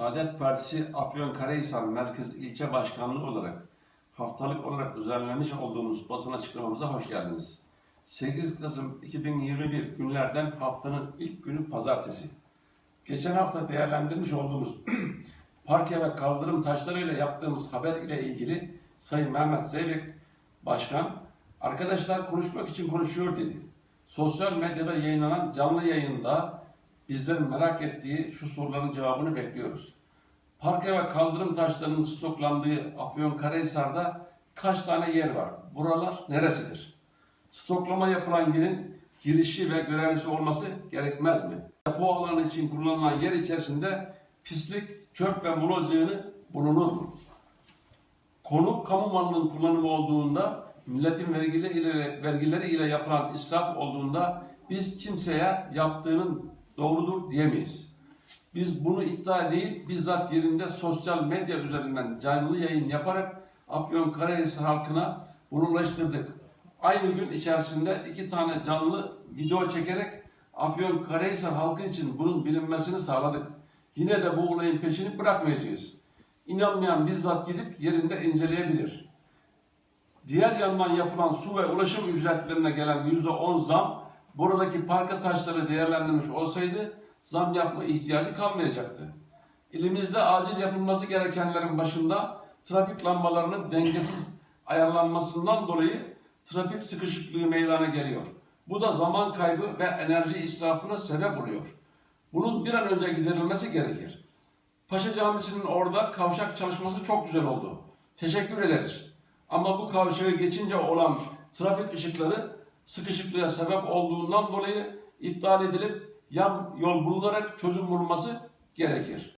Saadet Partisi Afyonkarahisar Merkez İlçe Başkanlığı olarak haftalık olarak düzenlemiş olduğumuz basın açıklamamıza hoş geldiniz. 8 Kasım 2021 günlerden haftanın ilk günü pazartesi. Geçen hafta değerlendirmiş olduğumuz parke ve kaldırım taşlarıyla yaptığımız haber ile ilgili Sayın Mehmet Zeybek Başkan, arkadaşlar konuşmak için konuşuyor dedi. Sosyal medyada yayınlanan canlı yayında bizlerin merak ettiği şu soruların cevabını bekliyoruz. Parke ve kaldırım taşlarının stoklandığı Afyonkarahisar'da kaç tane yer var? Buralar neresidir? Stoklama yapılan yerin girişi ve görevlisi olması gerekmez mi? Depo alanı için kullanılan yer içerisinde pislik, çöp ve moloz yığını bulunur mu? Konu kamu malının kullanımı olduğunda, milletin vergileri ile, vergileri ile yapılan israf olduğunda biz kimseye yaptığının doğrudur diyemeyiz. Biz bunu iddia değil, bizzat yerinde sosyal medya üzerinden canlı yayın yaparak Afyonkarahisar halkına bunu ulaştırdık. Aynı gün içerisinde iki tane canlı video çekerek Afyonkarahisar halkı için bunun bilinmesini sağladık. Yine de bu olayın peşini bırakmayacağız. İnanmayan bizzat gidip yerinde inceleyebilir. Diğer yandan yapılan su ve ulaşım ücretlerine gelen yüzde on zam buradaki parka taşları değerlendirmiş olsaydı zam yapma ihtiyacı kalmayacaktı. İlimizde acil yapılması gerekenlerin başında trafik lambalarının dengesiz ayarlanmasından dolayı trafik sıkışıklığı meydana geliyor. Bu da zaman kaybı ve enerji israfına sebep oluyor. Bunun bir an önce giderilmesi gerekir. Paşa Camisi'nin orada kavşak çalışması çok güzel oldu. Teşekkür ederiz. Ama bu kavşağı geçince olan trafik ışıkları sıkışıklığa sebep olduğundan dolayı iptal edilip yan yol bulunarak çözüm bulunması gerekir.